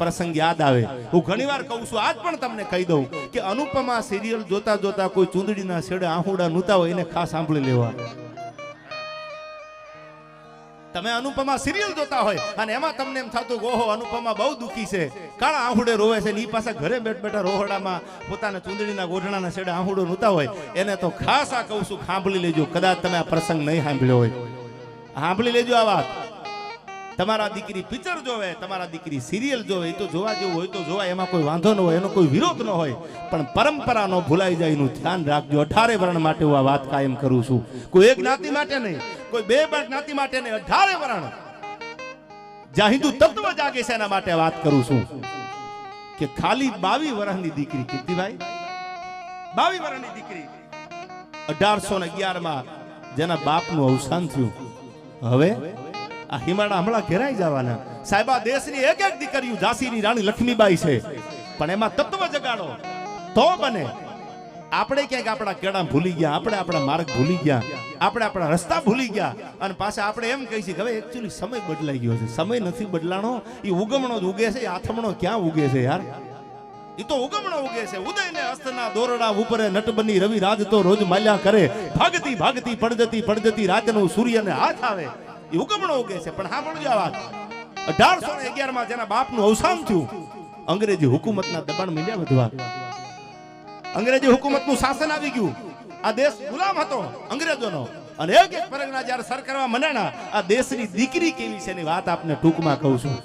પ્રસંગ યાદ આવે. હું ઘણીવાર કહું છું, આજ પણ તમને કહી દઉં કે અનુપમા સિરિયલ જોતા જોતા કોઈ ચૂંદડીના છેડે આહુડા નૂતા હોય એને ખાસ સાંભળી લેવા. તમે અનુપમા સિરિયલ જોતા હોય અને એમાં તમને એમ થતું ઓહો, અનુપમા બહુ દુખી છે. કાળા આહુડે રોવે છે ને એ પાસે ઘરે બેઠ બેઠા રોહડામાં પોતાના ચૂંદડીના ગોઠણાના છેડે આહુડો નૂતા હોય, એને તો ખાસ આ કહું છું, સાંભળી લેજો. કદાચ તમે આ પ્રસંગ નહીં સાંભળ્યો હોય. સાંભળી લેજો આ વાત. તમારા દીકરી પિક્ચર જોવે, તમારા દીકરી સિરિયલ જોવે, એ તો જોવા જેવું હોય, તો જોવા એમાં કોઈ વાંધો ન હોય, એનો કોઈ વિરોધ ન હોય. પણ પરંપરા નો ભૂલાઈ જાય એનું ધ્યાન રાખજો. અઢારે વર્ણ માટે હું આ વાત કાયમ કરું છું. કોઈ એક જ્ઞાતિ માટે નહીં, કોઈ બે જ્ઞાતિ માટે નહીં, અઢારે વર્ણ. જ્યાં હિન્દુ તત્વ જાગે છે એના માટે વાત કરું છું. કે ખાલી બાવી વર્ષની દીકરી કીર્તિભાઈ બાવી વર્ષની દીકરી. અઢારસો ને અગિયારમાં જેના બાપનું અવસાન થયું. હવે આ હિમાડા હમણાં ઘેરાઈ જવાના. સાહેબા દેશની એક એક દીકરીઓ ઝાંસીની રાણી લક્ષ્મીબાઈ છે. પણ એમાં તત્વ જગાડો. તો બને. આપણે ક્યાંક આપણા કેળા ભૂલી ગયા, આપણે આપણા માર્ગ ભૂલી ગયા, આપણે આપણા રસ્તા ભૂલી ગયા, અને પાછા આપણે એમ કહી છીએ હવે એકચ્યુઅલી સમય બદલાઈ ગયો છે. સમય નથી બદલાણો એ ઉગમણો જ ઉગે છે આથમણો ક્યાં ઉગે છે યાર? એ તો ઉગમણો ઉગે છે. ઉદય ને અસ્તના દોરડા ઉપરે નટબની રવિ રાજ તો રોજ માલ્યા કરે. ભાગતી ભાગતી, પડજતી પડજતી રાતનું સૂર્યને હાથ આવે. ઉગમણો ઉગે છે, પણ સાંભળજો આ વાત. અઢારસો અગિયારમાં જેના બાપનું અવસાન થયું, અંગ્રેજી હુકુમતના દબાણ મળ્યા વધવા. અંગ્રેજી હુકુમતનું શાસન આવી ગયું. આ દેશ ગુલામ હતો, અંગ્રેજોનો. અને એક એક પરગના જ્યારે સર મંડાણા આ દેશની દીકરી કેવી છે એની વાત આપને ટૂંકમાં કહું છું.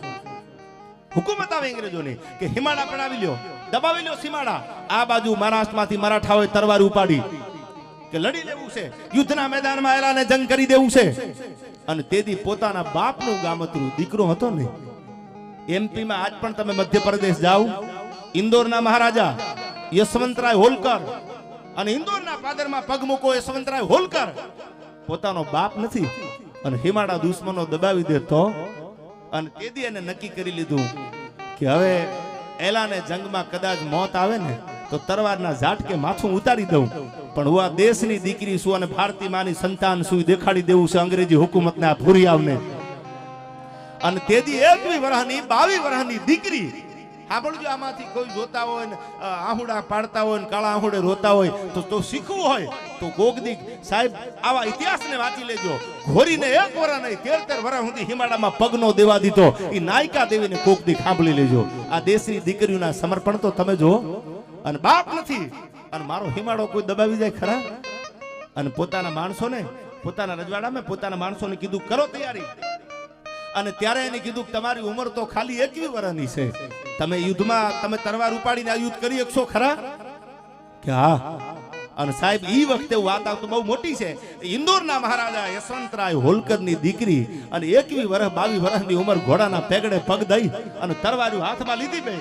હુકુમત આવે અંગ્રેજોની કે હિમાડા આવી લ્યો, દબાવી લ્યો સીમાડા. આ બાજુ મહારાષ્ટ્રમાંથી મરાઠાઓએ તરવાર ઉપાડી કે લડી લેવું છે, યુદ્ધના મેદાનમાં એલાને જંગ કરી દેવું છે. અને તેથી પોતાના બાપનું ગામતરું દીકરો હતો ને, એમપીમાં આજ પણ તમે મધ્યપ્રદેશ જાઓ. ઇન્દોરના મહારાજા યશવંતરાય હોલકર અને ઇન્દોરના પાદરમાં પગ મૂકો યશવંતરાય હોલકર. પોતાનો બાપ નથી અને હિમાડા દુશ્મનો દબાવી દેતો અને તેથી એને નક્કી કરી લીધું કે હવે એલાને જંગમાં કદાચ મોત આવે ને તો તરવારના ઝાટકે માથું ઉતારી દઉં. પણ હું આ દેશની દીકરી છું અને ભારતી માની સંતાન છું દેખાડી દેવું છે અંગ્રેજી હુકુમતને આ ભૂરિયાવને અને તેથી એકવી વરાહની, બાવી વરાહની દીકરી. સાંભળજો આમાંથી કોઈ જોતા હોય ને આહુડા પાડતા હોય ને, કાળા આહુડે રોતા હોય, તો તો શીખવું હોય. તો કોકદી સાહેબ, આવા ઇતિહાસને વાંચી લેજો. ઘોરીને એક વરા નહીં તેર વરા સુધી હિમાડામાં પગનો દેવા દીધો. એ નાયકા દેવીને કોકદી સાંભળી લેજો. આ દેશની દીકરીઓના સમર્પણ તો તમે જો અને બાપ નથી. અને મારો હિમાડો કોઈ દબાવી જાય ખરા? અને પોતાના માણસોને, પોતાના રજવાડામાં પોતાના માણસોને કીધું, કરો તૈયારી. અને ત્યારે એને કીધું, તમારી ઉંમર તો ખાલી એકવી વર્ષની છે. તમે યુદ્ધમાં, તમે તરવાર ઉપાડીને આ યુદ્ધ કરી શકશો ખરા? કે હા. અને સાહેબ એ વખતે વાત આવતું બહુ મોટી છે. ઇન્દોરના મહારાજા યશવંતરાય હોલકરની દીકરી અને એકવી વર્ષ બાવી વર્ષની ઉંમર ઘોડાના પેગડે પગ દઈ અને તરવારું હાથમાં લીધી બે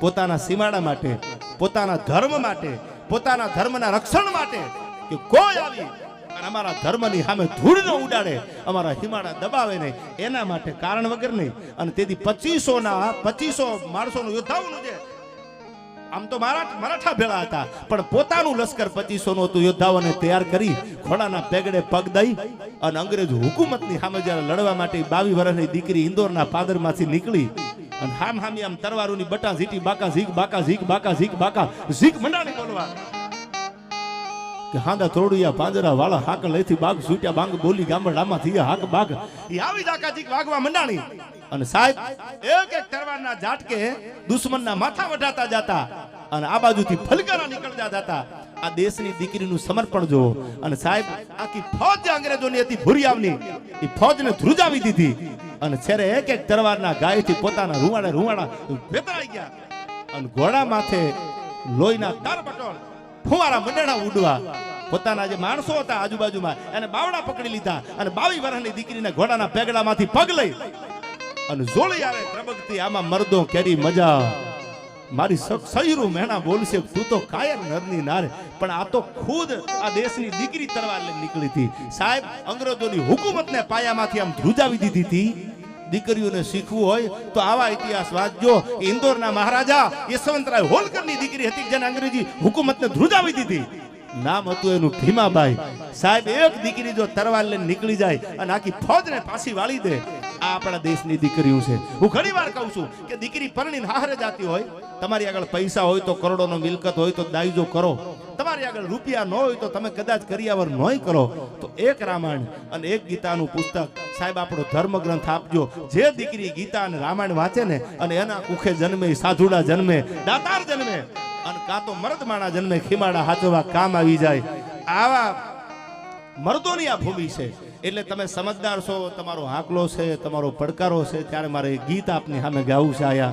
પોતાના સીમાડા માટે. પોતાના ધર્મ માટે, પોતાના ધર્મના રક્ષણ માટે કે કોઈ આવી અને અમારા ધર્મની સામે ધૂળ ન ઉડાડે, અમારા હિમાડા દબાવે નહીં, એના માટે કારણ વગર નહીં. અને તેથી પચીસો ના પચીસો માણસોનું યોદ્ધાઓનું છે આમ તો મારા, મરાઠા ભેળા હતા, પણ પોતાનું લશ્કર પચીસો નું હતું, યોદ્ધાઓને તૈયાર કરી ઘોડાના પેગડે પગ દઈ અને અંગ્રેજ હુકુમતની સામે જ્યારે લડવા માટે બાવી વર્ષની દીકરી ઇન્દોરના પાદરમાંથી નીકળી અને હામ હામી આમ તરવારોની બટા ઝીટી, બાકા ઝીક બાકા ઝીક બાકા ઝીક બાકા ઝીક મંડાણી બોલવા. કે હાંદા તોડિયા પાંજરા વાળા હાક લઈથી બાગ સૂટ્યા બાંગ બોલી ગામડામાં થી હાક બાગ. એ આવી જાકાજીક વાગવા મંડાણી. અને સાહેબ, એક એક તરવારના ઝાટકે દુશ્મનના માથા વઢાતા જતા. અને આ બાજુથી ફલકારા નીકળતા જતા. આ દેશની દીકરીનું સમર્પણ જો અને સાહેબ, આખી ફોજ અંગ્રેજોની હતી ભુરિયાવની. એ ફોજને ધ્રુજાવી દીધી. અને છેરે એક એક તરવારના ગાયથી પોતાના રૂવાડા રૂવાડા ભેતરાઈ ગયા. અને ઘોડા માથે લોહીના તાર બટોળ ફુવારા મંડળા ઉડવા. પોતાના જે માણસો હતા આજુબાજુમાં, એને બાવડા પકડી લીધા અને બાવી વર્ષની દીકરીને ઘોડાના પેગડામાંથી પગ લઈ અને જોડી આવે પ્રબગતી આમાં મરદો કેરી મજા. મારી સૈરું મેણા બોલશે, તું તો કાયર નરની નારે. પણ આ તો ખુદ આ દેશની દીકરી તરવાર લઈને નીકળી હતી. સાહેબ, અંગ્રેજોની હુકુમતને પાયામાંથી આમ ધ્રુજાવી દીધી હતી. દીકરીઓને શીખવું હોય તો આવા ઇતિહાસ વાંચજો. ઇન્દોરના મહારાજા યશવંતરાય હોલકરની દીકરી હતી જેને અંગ્રેજી હુકુમતને ધ્રુજાવી દીધી. નામ હતું એનું ભીમાબાઈ સાહેબ, એક દીકરી જો તરવાર લઈને નીકળી જાય અને આખી ફોજને પાછી વાળી દે આ આપણા દેશની દીકરીઓ છે. હું ઘણી વાર કહું છું કે દીકરી પરણીને હારે જાતી હોય, તમારી આગળ પૈસા હોય તો કરોડોનો મિલકત હોય તો દાયજો કરો. તમારી આગળ રૂપિયા ન હોય તો તમે કદાચ કરિયાવર નોય કરો. તો એક રામાયણ અને એક ગીતાનું પુસ્તક સાહેબ આપણો ધર્મગ્રંથ આપજો. જે દીકરી ગીતા અને રામાયણ વાંચે ને અને એના કુખે જન્મે, સાધુડા જન્મે, દાતાર જન્મે અને કાં તો મર્દમાણા જન્મે, ખીમાડા હાચવા કામ આવી જાય. આવા મર્દોની આ ભૂમિ છે. એટલે તમે સમજદાર છો, તમારો હાકલો છે, તમારો પડકારો છે, ત્યારે મારે ગીત આપની સામે ગાવું છે આયા.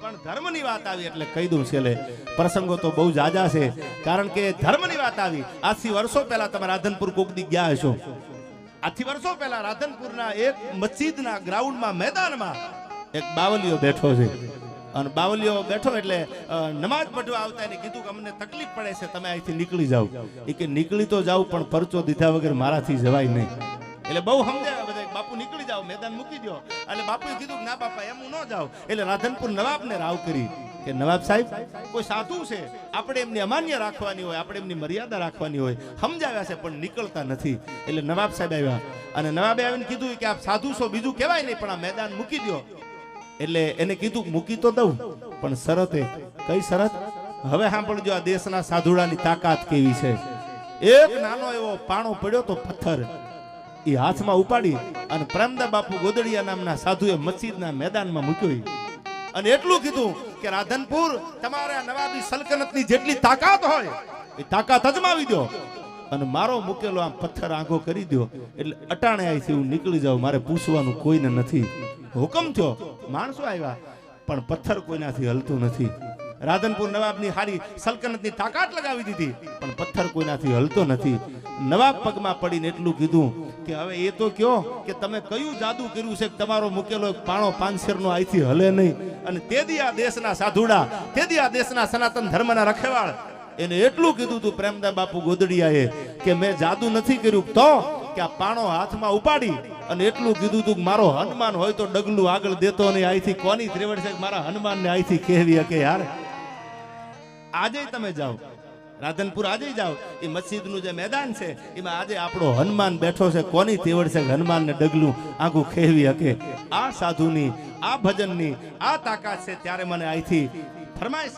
પણ ધર્મની વાત આવી એટલે કહી દઉં છેલ્લે. પ્રસંગો તો બહુ જાજા છે, કારણ કે ધર્મની વાત આવી. આજથી વર્ષો પહેલા તમે રાધનપુર કોકદી ગયા હશો. આજથી વર્ષો પહેલા રાધનપુરના એક મસ્જિદના ગ્રાઉન્ડમાં, મેદાનમાં એક બાવલીઓ બેઠો છે. અને બાવલીઓ બેઠો એટલે નમાજ પઢવા આવતા એને કીધું કે અમને તકલીફ પડે છે, તમે અહીંથી નીકળી જાઓ. એ કે નીકળી તો જાવ પણ પરચો દીધા વગર મારાથી જવાય નહીં. એટલે બહુ સમજાવ્યા બધા બાપુ, નીકળી જાઓ, મેદાન મૂકી દો એટલે બાપુએ કીધું ના બાપા, એમ હું ન જાઉં. એટલે રાધનપુર નવાબને રાવ કરી કે, નવાબ સાહેબ, કોઈ સાધુ છે? આપણે એમની અમાન્ય રાખવાની હોય, આપણે એમની મર્યાદા રાખવાની હોય. સમજાવ્યા છે, પણ નીકળતા નથી. એટલે નવાબ સાહેબ આવ્યા. અને નવાબે આવીને કીધું કે, આપ સાધુ છો, બીજું કહેવાય નહીં, પણ આ મેદાન મૂકી દો એટલે એને કીધું, મૂકી તો દઉં, પણ શરત, કઈ શરત? હવે સાંભળજો, આ દેશના સાધુડાની તાકાત કેવી છે. એક નાનો એવો પાણો પડ્યો તો પથ્થર. એ હાથમાં ઉપાડી અને પ્રેમદા બાપુ ગોદડિયા નામના સાધુએ મસ્જિદના મેદાનમાં મૂક્યો અને એટલું કીધું કે, રાધનપુર, તમારે નવાબી સલ્તનતની જેટલી તાકાત હોય, એ તાકાત અજમાવી દો. અને મારો મૂકેલો આમ પથ્થર આંખો કરી દો એટલે અટાણે આવીથી હું નીકળી જાઉં, મારે પૂછવાનું કોઈને નથી. હુકમ થયો, માણસો આવ્યા પણ પથ્થર કોઈનાથી હલતું નથી. રાધનપુર નવાબની હારી સલ્તનતની તાકાત લગાવી દીધી, પણ પથ્થર કોઈનાથી હલતો નથી. નવાબ પગમાં પડીને એટલું કીધું કે હવે એ તો કયો કે તમે કયું જાદુ કર્યું છે તમારો મૂકેલો પાણો પાંચસેરનો અહીંથી હલે નહીં. અને તેદી આ દેશના સાધુડા તેદી આ દેશના સનાતન ધર્મના રખેવાળ એને એટલું કીધું તું, પ્રેમદા બાપુ ગોદડિયાએ, કે મેં જાદુ નથી કર્યું તો કે આ પાણો હાથમાં ઉપાડી અને એટલું કીધું તું મારો હનુમાન હોય તો ડગલું આગળ દેતો નહીં અહીંથી કોની ત્રેવડ છે મારા હનુમાનને અહીંથી કહેવી કે યાર? આજે તમે જાઓ, રાધનપુર આજે જાઓ, એ મસ્જિદનું જે મેદાન છે, એમાં આજે આપણો હનુમાન બેઠો છે, કોની તેવડ છે હનુમાનને ડગલું આખું ખેવી હકે? આ સાધુની, આ ભજનની, આ તાકાત છે, ત્યારે મને અહીંથી ફરમાય છે